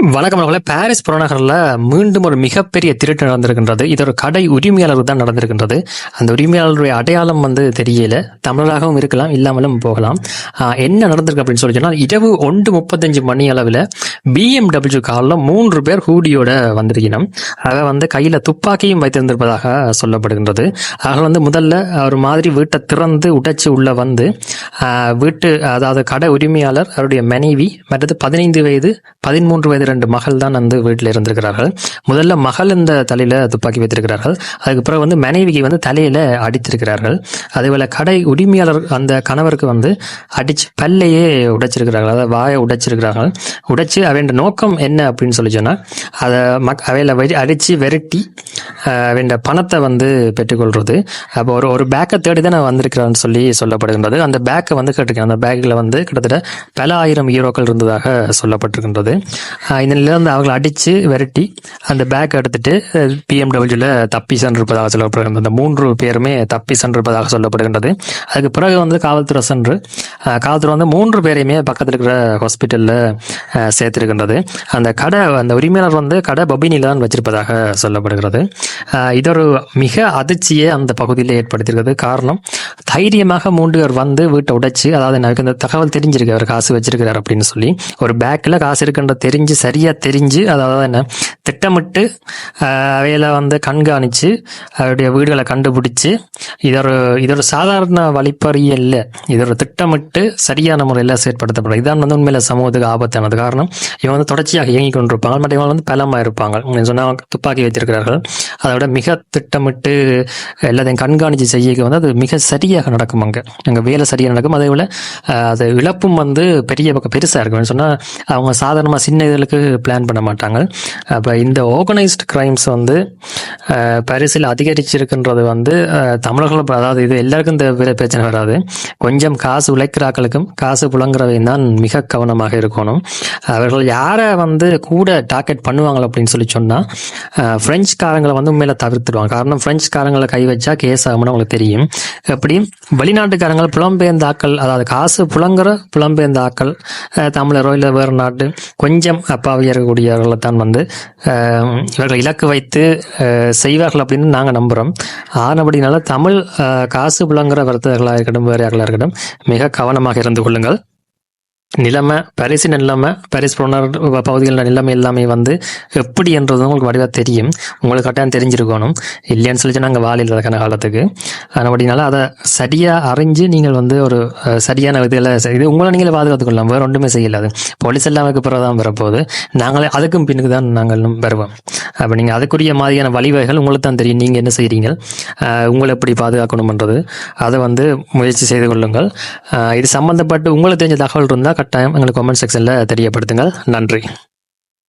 வணக்கம் அவர்களே. பாரிஸ் புறநகரில் மீண்டும் ஒரு மிகப்பெரிய திருட்டு நடந்திருக்கின்றது. இது ஒரு கடை உரிமையாளர் தான் நடந்திருக்கின்றது. அந்த உரிமையாளருடைய அடையாளம் வந்து தெரியல. தமிழராகவும் இருக்கலாம் இல்லாமலும் போகலாம். என்ன நடந்திருக்கு அப்படின்னு சொல்லி சொன்னால் இரவு ஒன்று முப்பத்தஞ்சு மணி அளவில் பிஎம்டபிள்யூ காரில் மூன்று பேர் ஹூடியோட வந்திருக்கணும். ஆக வந்து கையில் துப்பாக்கியும் வைத்திருந்திருப்பதாக சொல்லப்படுகின்றது. ஆக வந்து முதல்ல ஒரு மாதிரி வீட்டை திறந்து உடைச்சு உள்ளே வந்து வீட்டு அதாவது கடை உரிமையாளர் அவருடைய மனைவி மற்றது பதினைந்து வயது பதிமூன்று வயது ரெண்டு மகள் தான் வந்து வீட்டில் இருந்திருக்கிறார்கள். முதல்ல மகள் இந்த தலையில் துப்பாக்கி வைத்திருக்கிறார்கள். அதுக்கு பிறகு வந்து மனைவிக்கு வந்து தலையில் அடித்திருக்கிறார்கள். அதேபோல் கடை உரிமையாளர் அந்த கணவருக்கு வந்து அடிச்சு பல்லையே உடைச்சிருக்கிறார்கள். அதாவது வாயை உடைச்சிருக்கிறார்கள். உடைச்சு அவன் நோக்கம் என்ன அப்படின்னு சொல்லி சொன்னால் அதை மக் அவையில் அடித்து விரட்டி வேண்ட பணத்தை வந்து பெற்றுக்கொள்வது அப்போ ஒரு ஒரு பேக்கை தேடி தான் நான் வந்திருக்கிறேன்னு சொல்லி சொல்லப்படுகின்றது. அந்த பேக்கை வந்து கேட்டிருக்கேன். அந்த பேக்கில் வந்து கிட்டத்தட்ட பல ஆயிரம் ஈரோக்கள் இருந்ததாக சொல்லப்பட்டிருக்கின்றது. இந்த நிலையில வந்து அவங்களை அடித்து விரட்டி அந்த பேக் எடுத்துட்டு பிஎம்டபிள்யூவில் தப்பி சென்றிருப்பதாக சொல்லப்படுகின்றது. அந்த மூன்று பேருமே தப்பி சென்றிருப்பதாக சொல்லப்படுகின்றது. அதுக்கு பிறகு வந்து காவல்துறை சென்று காவல்துறை வந்து மூன்று பேரையுமே பக்கத்தில் இருக்கிற ஹாஸ்பிட்டலில் சேர்த்திருக்கின்றது. அந்த கடை அந்த உரிமையாளர் வந்து கடை பபினியில் தான் வச்சிருப்பதாக சொல்லப்படுகிறது. ஆஹ் இது ஒரு மிக அதிர்ச்சியை அந்த பகுதியில் ஏற்படுத்தியிருக்கிறது. காரணம் தைரியமாக மூன்று பேர் வந்து வீட்டை உடைச்சு அதாவது எனக்கு இந்த தகவல் தெரிஞ்சிருக்கு அவர் காசு வச்சிருக்கிறார் அப்படின்னு சொல்லி ஒரு பேக்கில் காசு இருக்குன்ற தெரிஞ்சு சரியாக தெரிஞ்சு அதாவது என்ன திட்டமிட்டு அவையில் வந்து கண்காணித்து அவருடைய வீடுகளை கண்டுபிடிச்சு இதொரு இதொரு சாதாரண வழிப்பறிய இல்லை இதொரு திட்டமிட்டு சரியான முறையில் செயற்படுத்தப்படும். இதான் வந்து உண்மையில் சமூகத்துக்கு ஆபத்தானது காரணம் இவங்க வந்து தொடர்ச்சியாக இயங்கி கொண்டிருப்பாங்க. மற்ற இவங்க வந்து பலமாக இருப்பாங்க. சொன்னால் துப்பாக்கி வைத்திருக்கிறார்கள். அதை விட மிக திட்டமிட்டு எல்லாத்தையும் கண்காணித்து செய்ய வந்து அது மிக சரியாக நடக்கும் அங்கே. அங்கே வேலை சரியாக நடக்கும். அதே போல் அது இழப்பும் வந்து பெரிய பக்கம் பெருசாக இருக்கும். சொன்னால் அவங்க சாதாரணமாக சின்ன இதழுக்கு பிளான் பண்ண மாட்டாங்க. அப்போ இந்த ஆர்கனைஸ்டு கிரைம்ஸ் வந்து பரிசில் அதிகரிச்சிருக்குன்றது வந்து ஆஹ், தமிழர்கள் அதாவது இது எல்லாருக்கும் இந்த பெரிய பிரச்சனை வராது. கொஞ்சம் காசு உழைக்கிறாக்களுக்கும் காசு புழங்குறவையும் தான் மிக கவனமாக இருக்கணும். அவர்கள் யாரை வந்து கூட டார்கெட் பண்ணுவாங்க அப்படின்னு சொல்லி சொன்னால் பிரெஞ்சுக்காரங்களை வந்து உண்மையில தவிர்த்துடுவாங்க. காரணம் பிரெஞ்சுக்காரங்களை கை வச்சா கேஸ் ஆகும்னு அவங்களுக்கு தெரியும். எப்படி? வெளிநாட்டுக்காரங்கள் புலம்பெயர்ந்த ஆக்கள் அதாவது காசு புலங்குற புலம்பெயர்ந்த ஆக்கள் தமிழரோ இல்லை வேறு நாட்டு கொஞ்சம் அப்பாவியாக இருக்கக்கூடியவர்களை தான் வந்து இவர்கள் இலக்கு வைத்து செய்வார்கள் அப்படின்னு நாங்கள் நம்புகிறோம் ஆனபடினால தமிழ் காசு புலங்குற வர்த்தகர்களாக இருக்கட்டும் வேறு இருக்கட்டும் மிக கவனமாக இருந்து கொள்ளுங்கள். நிலைமை பரிசின் நிலைமை பரிஸ் புலனர் பகுதிகளில் நிலைமை எல்லாமே வந்து எப்படி என்றது உங்களுக்கு வடிவாக தெரியும். உங்களுக்கு கட்டாயம் தெரிஞ்சிருக்கணும். இல்லைன்னு சொல்லிச்சு நாங்கள் வாழ இல்லாத காலத்துக்கு. அப்படினால அதை சரியாக அறிஞ்சு நீங்கள் வந்து ஒரு சரியான இதில் இது உங்களை நீங்களே பாதுகாத்துக் கொள்ளலாம். வேறு ஒன்றுமே செய்யலாது போலீஸ் எல்லாம் அதுக்கு பிறகு தான் வரப்போகுது. நாங்களே அதுக்கும் பின்னுக்கு தான் நாங்கள் வருவோம். அப்போ நீங்கள் அதுக்குரிய மாதிரியான வழிவகைகள் உங்களுக்கு தான் தெரியும். நீங்கள் என்ன செய்கிறீங்க உங்களை எப்படி பாதுகாக்கணும்ன்றது. அதை வந்து முயற்சி செய்து கொள்ளுங்கள். இது சம்மந்தப்பட்டு உங்களுக்கு தெரிஞ்ச தகவல் இருந்தால் கட்டாயம் எங்களுக்கு கமெண்ட் செக்ஷனில் தெரியப்படுத்துங்கள். நன்றி.